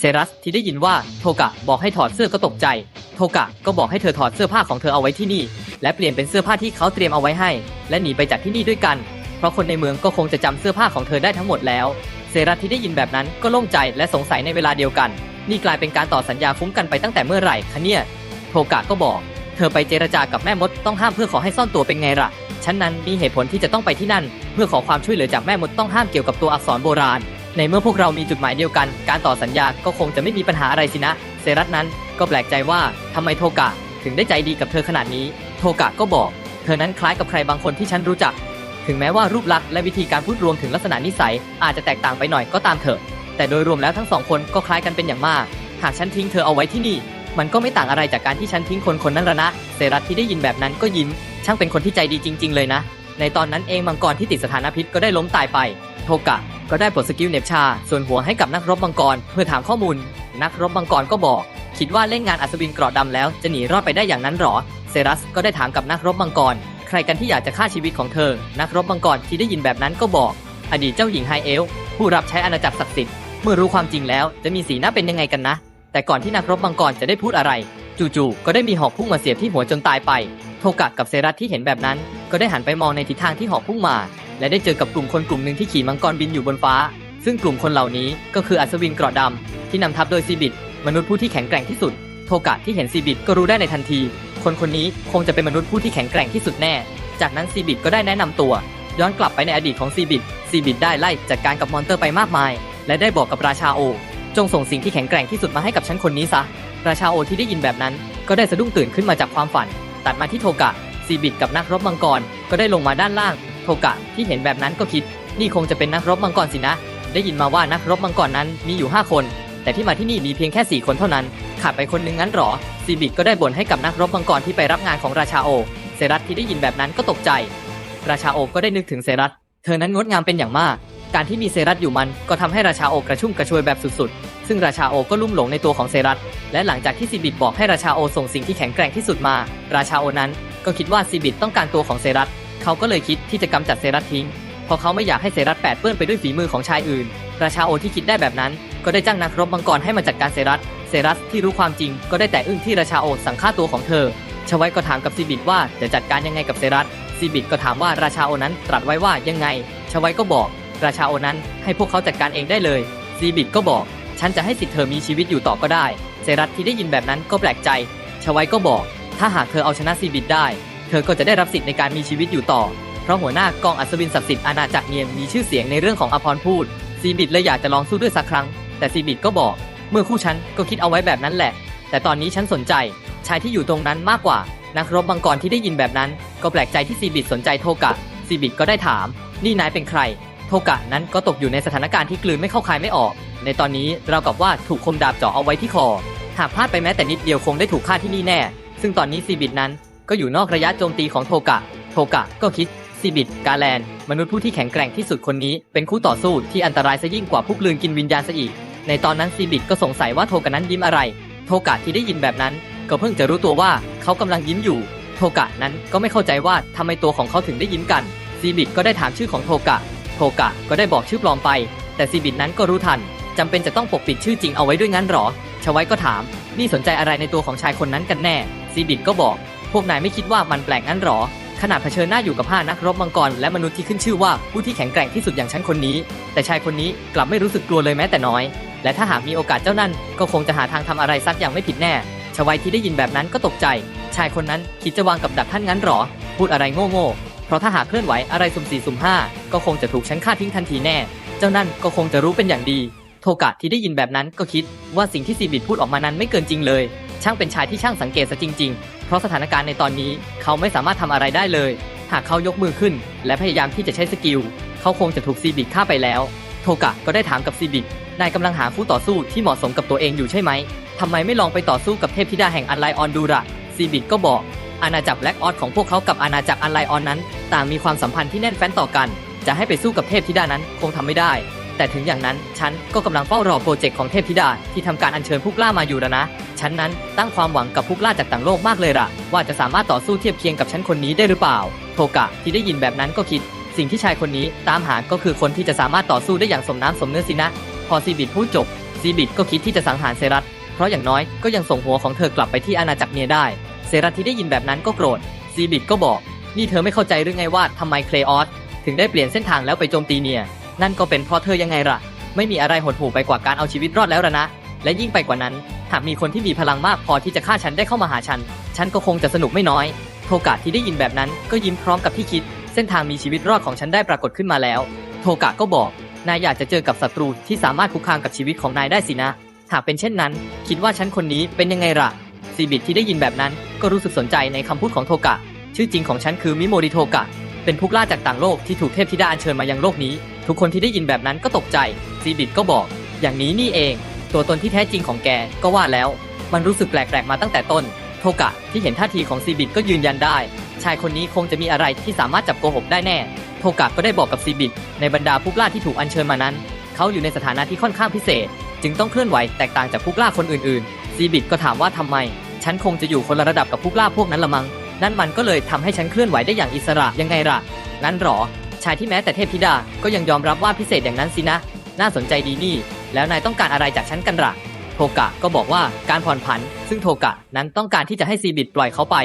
เซรัสที่ได้ยินว่าโทกะบอกให้ถอดเสื้อก็ตกใจ โทกะก็บอกให้เธอถอดเสื้อผ้าของเธอเอาไว้ที่นี่ และเปลี่ยนเป็นเสื้อผ้าที่เขาเตรียมเอาไว้ให้ และหนีไปจากที่นี่ด้วยกัน เพราะคนในเมืองก็คงจะจำเสื้อผ้าของเธอได้ทั้งหมดแล้ว เซรัสที่ได้ยินแบบนั้นก็โล่งใจและสงสัยในเวลาเดียวกัน นี่กลายเป็นการต่อสัญญาฟุ้งกันไปตั้งแต่เมื่อไหร่คะเนี่ย โทกะก็บอก เธอไปเจรจากับแม่มดต้องห้ามเพื่อขอให้ซ่อนตัวเป็นไงล่ะฉันนั้นมีเหตุผลที่จะต้องไปที่นั่น เพื่อขอความช่วยเหลือจากแม่มดต้องห้ามเกี่ยวกับตัวอักษรโบราณ ในเมื่อพวกเรามีจุดหมายเดียวกัน การต่อสัญญาก็คงจะไม่มีปัญหาอะไรสินะ เซรัตนั้นก็แปลกใจว่าทำไมโทกะถึงได้ใจดีกับเธอขนาดนี้ โทกะก็บอก เธอนั้นคล้ายกับใครบางคนที่ฉันรู้จัก ถึงแม้ว่ารูปลักษณ์และวิธีการพูดรวมถึงลักษณะนิสัย อาจจะแตกต่างไปหน่อยก็ตามเถอะ แต่โดยรวมแล้วทั้งสองคนก็คล้ายกันเป็นอย่างมาก หากฉันทิ้งเธอเอาไว้ที่นี่ มันก็ไม่ต่างอะไรจากการที่ฉันทิ้งคนคนนั้นละนะ เซรัตที่ได้ยินแบบนั้นก็ยิ้ม ช่างเป็นคนที่ใจดีจริง ๆ เลยนะ ในตอนนั้นเองมังกรที่ติดสถานพิษก็ได้ล้มตายไป โทกะ ก็ได้ปลดสกิลเน็บชา ส่วนหัวให้กับนักรบมังกร เพื่อถามข้อมูล นักรบมังกรก็บอก คิดว่าเล่นงานอัศวินกราะดำแล้วจะหนีรอดไปได้อย่างนั้นหรอ เซรัสก็ได้ถามกับนักรบมังกร ใครกันที่อยากจะฆ่าชีวิตของเธอ นักรบมังกรที่ได้ยินแบบนั้นก็บอก อดีตเจ้าหญิงไฮเอลผู้รับใช้อาณาจักรศักดิ์สิทธิ์เมื่อรู้ความจริงแล้วจะมีสีหน้าเป็นยังไงกันนะ แต่ก่อนที่นักรบมังกรจะได้พูดอะไร จู่ๆก็ได้มีหอกพุ่งมาเสียบที่หัวจนตายไป โทกะกับเซรัสที่เห็นแบบนั้น ก็ได้หันไปมองในทิศทางที่หอกพุ่งมา และได้เจอกับกลุ่มคนกลุ่มหนึ่งที่ขี่มังกรบินอยู่บนฟ้า ซึ่งกลุ่มคนเหล่านี้ก็คืออัศวินเกราะดำที่นำทัพโดยซีบิดมนุษย์ผู้ที่แข็งแกร่งที่สุด โทกะที่เห็นซีบิดก็รู้ได้ในทันที คนคนนี้คงจะเป็นมนุษย์ผู้ที่แข็งแกร่งที่สุดแน่ จากนั้นซีบิดก็ได้แนะนำตัว ย้อนกลับไปในอดีตของซีบิดซีบิดได้ไล่จัดการกับมอนเตอร์ไปมากมาย และได้บอกกับราชาโอ จงส่งสิ่งที่แข็งแกร่งที่สุดมาให้กับฉันคนนี้ซะ ราชาโอที่ได้ยินแบบนั้น ก็ได้สะดุ้งตื่นขึ้นมาจากความฝัน ตัดมาที่โทกะซีบิดกับนักรบมังกรก็ได้ลงมาด้านล่าง ทกะที่เห็นแบบนั้นก็คิด นี่คงจะเป็นนักรบมังกรสินะ ได้ยินมาว่านักรบมังกรนั้นมีอยู่ 5 คน แต่ที่มาที่นี่มีเพียงแค่ 4 คนเท่านั้น ขาดไปคนหนึงงั้นหรอซีบิดก็ได้บ่นให้กับนักรบมังกรที่ไปรับงานของราชาโอ เซรัตที่ได้ยินแบบนั้นก็ตกใจ ราชาโอก็ได้นึกถึงเซรัตเธอนั้นงดงามเป็นอย่างมาก การที่มีเซรัตอยู่มันก็ทำให้ราชาโอกระชุ่มกระชวยแบบสุดๆ ซึ่งราชาโอก็ลุ่มหลงในตัวของเซรัตและหลังจากที่ซีบิดบอกให้ราชาโอส่งสิ่งที่แข็งแกร่งที่สุดมา ราชาโอนั้นก็คิดว่าซีบิดต้องการตัวของเซรัต เขาก็เลยคิดที่จะกำจัดเซรัตทิ้ง เพราะเขาไม่อยากให้เซรัตแปดเปื้อนไปด้วยฝีมือของชายอื่น ราชาโอที่คิดได้แบบนั้น ก็ได้จ้างนักรบมังกรให้มาจัดการเซรัตเซรัตที่รู้ความจริง ก็ได้แต่อึ้งที่ราชาโอสั่งฆ่าตัวของเธอ ชวัยก็ถามกับซีบิดว่าจะจัดการยังไงกับเซรัตซีบิดก็ถามว่าราชาโอนั้นตรัสไว้ว่ายังไง ชวัยก็บอก ราชาโอนั้นให้พวกเขาจัดการเองได้เลยซีบิดก็บอก ฉันจะให้สิทธิ์เธอมีชีวิตอยู่ต่อก็ได้ เซรัตที่ได้ยินแบบนั้นก็แปลกใจ ชวัยก็บอก ถ้าหากเธอเอาชนะซีบิดได้ เธอก็จะได้รับสิทธิ์ในการมีชีวิตอยู่ต่อ เพราะหัวหน้ากองอัศวินศักดิ์สิทธิ์อาณาจักรเนียนมีชื่อเสียงในเรื่องของอภรพูด ซีบิดเลยอยากจะลองสู้ด้วยสักครั้ง แต่ซีบิดก็บอก เมื่อคู่ฉันก็คิดเอาไว้แบบนั้นแหละ แต่ตอนนี้ฉันสนใจ ชายที่อยู่ตรงนั้นมากกว่า นักรบมังกรที่ได้ยินแบบนั้น ก็แปลกใจที่ซีบิดสนใจโทกะ ซีบิดก็ได้ถาม นี่นายเป็นใคร โทกะนั้นก็ตกอยู่ในสถานการณ์ที่กลืนไม่เข้าคายไม่ออก ในตอนนี้เรากับว่าถูกคมดาบเจาะเอาไว้ที่คอ หากพลาดไปแม้แต่นิดเดียวคงได้ถูกฆ่าที่นี่แน่ ซึ่งตอนนี้ซีบิดนั้น ก็อยู่นอกระยะโจมตีของโทกะ โทกะก็คิดซีบิดกาแลน มนุษย์ผู้ที่แข็งแกร่งที่สุดคนนี้ เป็นคู่ต่อสู้ที่อันตรายซะยิ่งกว่าผู้กลืนกินวิญญาณซะอีก ในตอนนั้นซีบิดก็สงสัยว่าโทกะนั้นยิ้มอะไร โทกะที่ได้ยินแบบนั้น ก็เพิ่งจะรู้ตัวว่าเขากำลังยิ้มอยู่ โทกะนั้นก็ไม่เข้าใจว่าทำไมตัวของเขาถึงได้ยิ้มกัน ซีบิดก็ได้ถามชื่อของโทกะ โทกะก็ได้บอกชื่อปลอมไป แต่ซีบิดนั้นก็รู้ทันจำเป็นจะต้องปกปิดชื่อจริงเอาไว้ด้วยงั้นหรอ ชวัยก็ถาม นี่สนใจอะไรในตัวของชายคนนั้นกันแน่ ซีบิดก็บอก พวกนายไม่คิดว่ามันแปลกงั้นหรอ ขนาดเผชิญหน้าอยู่กับห้านักรบมังกรและมนุษย์ที่ขึ้นชื่อว่าผู้ที่แข็งแกร่งที่สุดอย่างฉันคนนี้ แต่ชายคนนี้กลับไม่รู้สึกกลัวเลยแม้แต่น้อย และถ้าหากมีโอกาสเจ้านั่นก็คงจะหาทางทำอะไรสักอย่างไม่ผิดแน่ชวัยที่ได้ยินแบบนั้นก็ตกใจ ชายคนนั้นคิดจะวางกับดักท่านงั้นหรอ พูดอะไรโง่ๆเพราะถ้าหากเคลื่อนไหวอะไรสุ่มสี่สุ่มห้าก็คงจะถูกฉันฆ่าทิ้งทันทีแน่ เจ้านั่นก็คงจะรู้เป็นอย่างดี โทกะที่ได้ยินแบบนั้นก็คิดว่าสิ่งที่ซีบิดพูดออกมานั้นไม่เกินจริงเลย ช่างเป็นชายที่ช่างสังเกตซะจริง ๆ เพราะสถานการณ์ในตอนนี้เขาไม่สามารถทำอะไรได้เลย หากเขายกมือขึ้น และพยายามที่จะใช้สกิล เขาคงจะถูกซีบิดฆ่าไปแล้ว โทกะก็ได้ถามกับซีบิดนายกำลังหาคู่ต่อสู้ที่เหมาะสมกับตัวเองอยู่ใช่ไหมทำไมไม่ลองไปต่อสู้กับเทพธิดาแห่งอันไลออนดูระซีบิดก็บอก อาณาจักรแบล็กออสของพวกเขากับอาณาจักรอันไลออนนั้น ต่างมีความสัมพันธ์ที่แน่นแฟ้นต่อกัน จะให้ไปสู้กับเทพธิดานั้นคงทำไม่ได้ แต่ถึงอย่างนั้น ฉันก็กำลังเฝ้ารอโปรเจกต์ของเทพธิดาที่ทำการอัญเชิญผู้กล้ามาอยู่แล้วนะ ฉันนั้นตั้งความหวังกับผู้กล้าจากต่างโลกมากเลยล่ะ ว่าจะสามารถต่อสู้เทียบเคียงกับฉันคนนี้ได้หรือเปล่า โทกะที่ได้ยินแบบนั้นก็คิด สิ่งที่ชายคนนี้ตามหาก็คือคนที่จะสามารถต่อสู้ได้อย่างสมน้ำสมเนื้อสินะ พอซีบิดพูดจบซีบิดก็คิดที่จะสังหารเซรัตเพราะอย่างน้อยก็ยังส่งหัวของเธอกลับไปที่อาณาจักรเนียได้เซรัตที่ได้ยินแบบนั้นก็โกรธซีบิดก็บอก นี่เธอไม่เข้าใจหรือไงว่าทำไมเคลออสถึงได้เปลี่ยนเส้นทางแล้วไปโจมตีเนีย นั่นก็เป็นเพราะเธอยังไงล่ะ ไม่มีอะไรหดหู่ไปกว่าการเอาชีวิตรอดแล้วละนะ และยิ่งไปกว่านั้น หากมีคนที่มีพลังมากพอที่จะฆ่าฉันได้เข้ามาหาฉัน ฉันก็คงจะสนุกไม่น้อย โทกะที่ได้ยินแบบนั้นก็ยิ้มพร้อมกับที่คิด เส้นทางมีชีวิตรอดของฉันได้ปรากฏขึ้นมาแล้ว โทกะก็บอก นายอยากจะเจอกับศัตรูที่สามารถคุกคามกับชีวิตของนายได้สินะ หากเป็นเช่นนั้น คิดว่าฉันคนนี้เป็นยังไงล่ะ ซีบิดที่ได้ยินแบบนั้นก็รู้สึกสนใจในคำพูดของโทกะ ชื่อจริงของฉันคือมิโมริโทกะ เป็นผู้ล้าจากต่างโลกที่ถูกเทพธิดาอัญเชิญมายังโลกนี้ ทุกคนที่ได้ยินแบบนั้นก็ตกใจ ซีบิดก็บอก อย่างนี้นี่เอง ตัวตนที่แท้จริงของแกก็ว่าแล้ว มันรู้สึกแปลกๆมาตั้งแต่ต้น โทกะที่เห็นท่าทีของซีบิดก็ยืนยันได้ ชายคนนี้คงจะมีอะไรที่สามารถจับโกหกได้แน่ โทกะก็ได้บอกกับซีบิดในบรรดาผู้กล้าที่ถูกอัญเชิญมานั้น เขาอยู่ในสถานะที่ค่อนข้างพิเศษ จึงต้องเคลื่อนไหวแตกต่างจากผู้กล้าคนอื่นๆ ซีบิดก็ถามว่าทำไม ฉันคงจะอยู่คนละระดับกับผู้กล้าพวกนั้นละมัง้ง นั่นมันก็เลยทำให้ฉันเคลื่อนไหวได้อย่างอิสระยังไงล่ะ งั้นหรอ ชายที่แม้แต่เทพธิดาก็ยังยอมรับว่าพิเศษอย่างนั้นสินะ น่าสนใจดีนี่ แล้วนายต้องการอะไรจากฉันกันล่ะโทกะก็บอกว่าการผ่อนผัน ซึ่งโทกะนั้นต้องการที่จะให้ซีบิดปล่อยเขาไป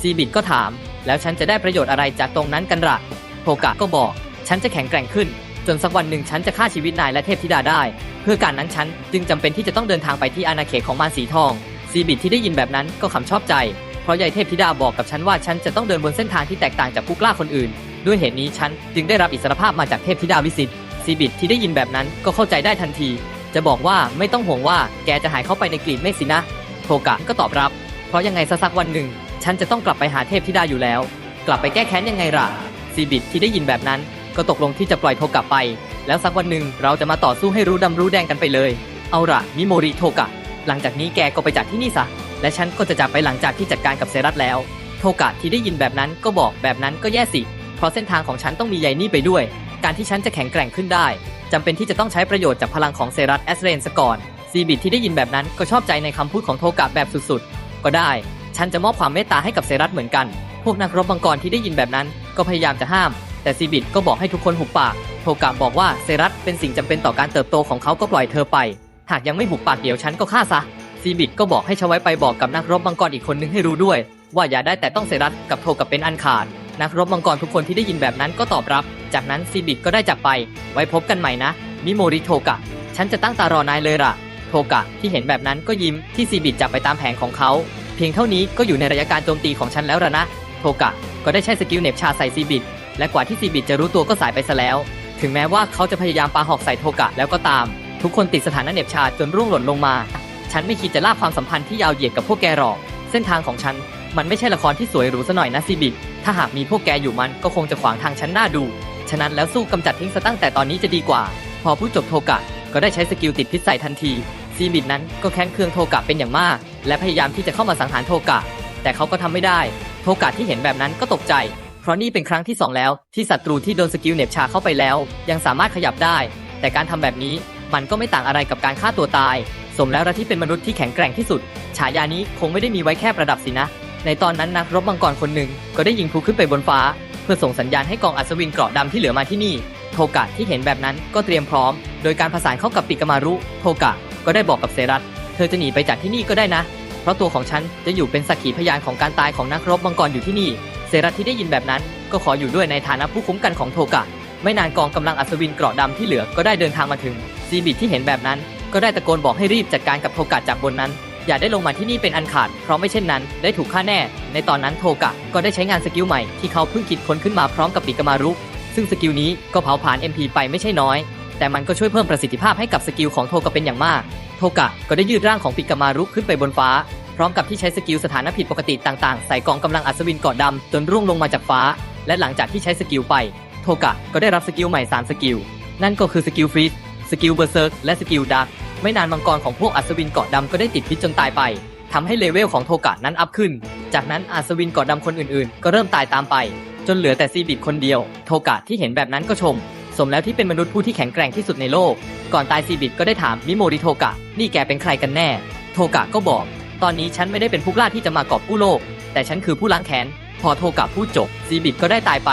ซีบิดก็ถาม แล้วฉันจะได้ประโยชน์อะไรจากตรงนั้นกันล่ะโทกะก็บอก ฉันจะแข็งแกร่งขึ้น จนสักวันหนึ่งฉันจะฆ่าชีวิตนายและเทพธิดาได้ เพื่อการนั้นฉันจึงจำเป็นที่จะต้องเดินทางไปที่อาณาเขตของมารสีทอง ซีบิดที่ได้ยินแบบนั้นก็ขำชอบใจ เพราะยายเทพธิดาบอกกับฉันว่าฉันจะต้องเดินบนเส้นทางที่แตกต่างจากผู้กล้าคนอื่น ด้วยเหตุนี้ฉันจึงได้รับอิสรภาพมาจากเทพธิดาวิสิตซีบิดที่ได้ยินแบบนั้นก็เข้าใจได้ทันที จะบอกว่าไม่ต้องห่วงว่าแกจะหายเข้าไปในกลีบเมฆสินะโทกะก็ตอบรับ เพราะยังไงสักวันหนึ่ง ฉันจะต้องกลับไปหาเทพธิดาอยู่แล้ว กลับไปแก้แค้นยังไงล่ะซีบิดที่ได้ยินแบบนั้น ก็ตกลงที่จะปล่อยโทกะไป แล้วสักวันหนึ่งเราจะมาต่อสู้ให้รู้ดำรู้แดงกันไปเลย เอาล่ะมิโมริโทกะ หลังจากนี้แกก็ไปจากที่นี่ซะและฉันก็จะจากไปหลังจากที่จัดการกับเซรัตแล้ว โทกะที่ได้ยินแบบนั้นก็บอกแบบนั้นก็แย่สิ เพราะเส้นทางของฉันต้องมีใยนี่ไปด้วย การที่ฉันจะแข็งแกร่งขึ้นได้จำเป็นที่จะต้องใช้ประโยชน์จากพลังของเซรัตแอสเรนซะก่อนซีบิดที่ได้ยินแบบนั้นก็ชอบใจในคำพูดของโทกะแบบสุดๆ ก็ได้ ฉันจะมอบความเมตตาให้กับเซรัตเหมือนกัน พวกนักรบมังกรที่ได้ยินแบบนั้น ก็พยายามจะห้าม แต่ซีบิดก็บอกให้ทุกคนหุบปาก โทกะบอกว่าเซรัตเป็นสิ่งจำเป็นต่อการเติบโตของเขาก็ปล่อยเธอไป หากยังไม่หุบปากเดี๋ยวฉันก็ฆ่าซะ ซีบิดก็บอกให้ชาวไว้ไปบอกกับนักรบมังกรอีกคนนึงให้รู้ด้วย ว่าอย่าได้แต่ต้องเซรัตกับโทกับเป็นอันขาด นักรบมังกรทุกคนที่ได้ยินแบบนั้นก็ตอบรับ จากนั้นซีบิดก็ได้จากไป ไว้พบกันใหม่นะ มิโมริโทกะ ฉันจะตั้งตารอนายเลยล่ะ โทกะที่เห็นแบบนั้นก็ยิ้มที่ซีบิดจากไปตามแผนของเขา เพียงเท่านี้ก็อยู่ในระยะการโจมตีของฉันแล้วละนะ โทกะก็ได้ใช้สกิลเหน็บชาใส่ซีบิดและกว่าที่ซีบิดจะรู้ตัวก็สายไปซะแล้ว ถึงแม้ว่าเขาจะพยายามปาหอกใส่โทกะแล้วก็ตาม ทุกคนติดสถานะเหน็บชาจนร่วงหล่นลงมา ฉันไม่คิดจะลากความสัมพันธ์ที่ยาวเหยียดกับพวกแกหรอก เส้นทางของฉันมันไม่ใช่ละครที่สวยหรูซะหน่อยนะซีบิด ถ้าหากมีพวกแกอยู่มันก็คงจะขวางทางฉันหน้าดู ฉะนั้นแล้วสู้กำจัดทิ้งซะตั้งแต่ตอนนี้จะดีกว่า พอผู้จบโทกะก็ได้ใช้สกิลติดพิษใส่ทันที ซีบิดนั้นก็แค้นเคืองโทกะเป็นอย่างมาก และพยายามที่จะเข้ามาสังหารโทกะ แต่เขาก็ทำไม่ได้ โทกะที่เห็นแบบนั้นก็ตกใจ เพราะนี่เป็นครั้งที่สองแล้วที่ศัตรูที่โดนสกิลเน็บชาเข้าไปแล้ว ยังสามารถขยับได้ แต่การทำแบบนี้มันก็ไม่ต่างอะไรกับการฆ่าตัวตาย สมแล้วละที่เป็นมนุษย์ที่แข็งแกร่งที่สุด ฉายานี้คงไม่ได้มีไว้แค่ประดับสินะ ในตอนนั้นนักรบมังกรคนหนึ่งก็ได้ยิงพลุขึ้นไปบนฟ้า เพื่อส่งสัญญาณให้กองอัศวินเกราะดำที่เหลือมาที่นี่โทกะที่เห็นแบบนั้นก็เตรียมพร้อม โดยการผสานเข้ากับปิกามารุโทกะก็ได้บอกกับเซรัตเธอจะหนีไปจากที่นี่ก็ได้นะ เพราะตัวของฉันจะอยู่เป็นสักขีพยานของการตายของนักรบมังกรอยู่ที่นี่ เซรัตที่ได้ยินแบบนั้น ก็ขออยู่ด้วยในฐานะผู้คุ้มกันของโทกะ ไม่นานกองกำลังอัศวินเกราะดำที่เหลือก็ได้เดินทางมาถึงซีบิดที่เห็นแบบนั้น ก็ได้ตะโกนบอกให้รีบจัดการกับโทกะจากบนนั้น อย่าได้ลงมาที่นี่เป็นอันขาด เพราะไม่เช่นนั้น ได้ถูกฆ่าแน่ ในตอนนั้นโทกะก็ได้ใช้งานสกิลใหม่ที่เขาเพิ่งคิดค้นขึ้นมาพร้อมกับปิกามารุ ซึ่งสกิลนี้ก็เผาผลาญ MP ไปไม่ใช่น้อย แต่มันก็ช่วยเพิ่มประสิทธิภาพให้กับสกิลของโทกะเป็นอย่างมาก โทกะก็ได้ยืดร่างของปิกามารุขึ้นไปบนฟ้า พร้อมกับที่ใช้สกิลสถานะผิดปกติต่างๆ ใส่กองกำลังอัศวินกาะดำจนร่วงลงมาจากฟ้า และหลังจากที่ใช้สกิลไป โทกะก็ได้รับสกิลใหม่3สกิล นั่นก็คือสกิลฟรีสสกิลเบอร์เซิร์กและสกิลดัก ไม่นานมังกรของพวกอัศวินเกาะดำก็ได้ติดพิษจนตายไปทำให้เลเวลของโทกะนั้นอัพขึ้น จากนั้นอัศวินเกาะดำคนอื่นๆ ก็เริ่มตายตามไป จนเหลือแต่ซีบิดคนเดียว โทกะที่เห็นแบบนั้นก็ชม สมแล้วที่เป็นมนุษย์ผู้ที่แข็งแกร่งที่สุดในโลก ก่อนตายซีบิดก็ได้ถามมิโมริโทกะ นี่แกเป็นใครกันแน่ โทกะก็บอก ตอนนี้ฉันไม่ได้เป็นผู้กล้าที่จะมากอบกู้โลก แต่ฉันคือผู้ล้างแค้น พอโทกะพูดจบ ซีบิดก็ได้ตายไป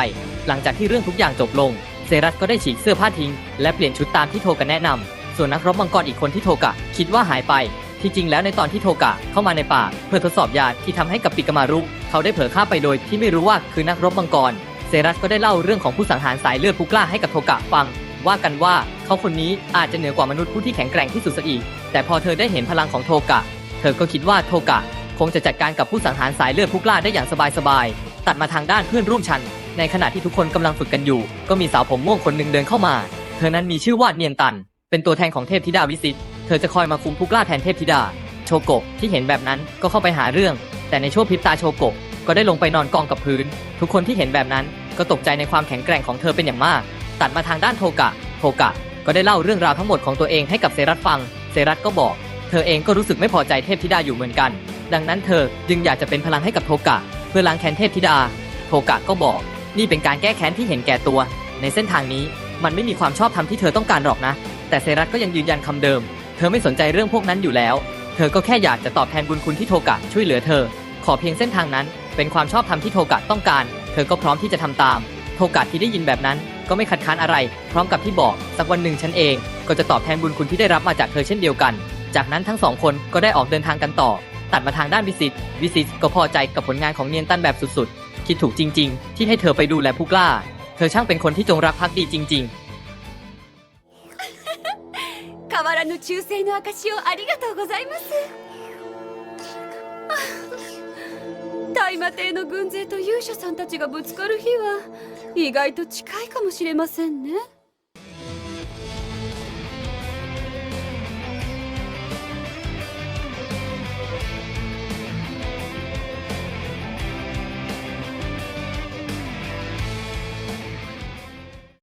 หลังจากที่เรื่องทุกอย่างจบลง เซรัสก็ได้ฉีกเสื้อผ้าทิ้ง และเปลี่ยนชุดตามที่โทกะแนะนำ ส่วนนักรบมังกรอีกคนที่โทกะ คิดว่าหายไป ที่จริงแล้วในตอนที่โทกะเข้ามาในป่า เพื่อทดสอบยาที่ทำให้กับปิกามารุเขาได้เผลอฆ่าไปโดยที่ไม่รู้ว่าคือนักรบมังกร เซรัสก็ได้เล่าเรื่องของผู้สังหารสายเลือดผู้กล้าให้กับโทกะฟัง ว่ากันว่าเขาคนนี้อาจจะเหนือกว่ามนุษย์ผู้ที่แข็งแกร่งที่สุดซะอีก แต่พอเธอได้เห็นพลังของโทกะ เธอก็คิดว่าโทกะ คงจะจัดการกับผู้สังหารสายเลือดผู้กล้าได้อย่างสบายๆตัดมาทางด้านเพื่อนร่วมชั้นในขณะที่ทุกคนกำลังฝึกกันอยู่ ก็มีสาวผมม่วงคนหนึ่งเดินเข้ามา เธอนั้นมีชื่อว่าเนียนตัน เป็นตัวแทนของเทพธิดาวิสิตเธอจะคอยมาคุมผู้กล้าแทนเทพธิดา โชโกะที่เห็นแบบนั้นก็เข้าไปหาเรื่อง แต่ในช่วงพริบตาโชโกะก็ได้ลงไปนอนกองกับพื้น ทุกคนที่เห็นแบบนั้นก็ตกใจในความแข็งแกร่งของเธอเป็นอย่างมาก ตัดมาทางด้านโทกะ โทกะ ก็ได้เล่าเรื่องราวทั้งหมดของตัวเองให้กับเซรัตฟัง เซรัตก็บอก เธอเองก็รู้สึกไม่พอใจเทพธิดาอยู่เหมือนกัน ดังนั้นเธอจึงอยากจะเป็นพลังให้กับโทกะ เพื่อล้างแค้นเทพธิดา โทกะก็บอก นี่เป็นการแก้แค้นที่เห็นแก่ตัว ในเส้นทางนี้มันไม่มีความชอบธรรมที่เธอต้องการหรอกนะ แต่เซรัตก็ยังยืนยันคำเดิม เธอไม่สนใจเรื่องพวกนั้นอยู่แล้ว เธอก็แค่อยากจะตอบแทนบุญคุณที่โทกะช่วยเหลือเธอ ขอเพียงเส้นทางนั้น เป็นความชอบธรรมที่โทกะต้องการ เธอก็พร้อมที่จะทำตาม โทกะที่ได้ยินแบบนั้น ก็ไม่คัดค้านอะไร พร้อมกับที่บอก สักวันหนึ่งฉันเอง ก็จะตอบแทนบุญคุณที่ได้รับมาจากเธอเช่นเดียวกัน จากนั้นทั้งสองคนก็ได้ออกเดินทางกันต่อ ตัดมาทางด้านวิสิตวิสิตก็พอใจกับผลงานของเนียนตันแบบสุดๆคิดถูกจริง ๆ ที่ให้เธอไปดูแลผู้กล้า เธอช่างเป็นคนที่จงรักภักดีจริง ๆ 変わらぬ忠誠の証をありがとうございます。大魔帝の軍勢と勇者さんたちがぶつかる日は意外と近いかもしれませんね。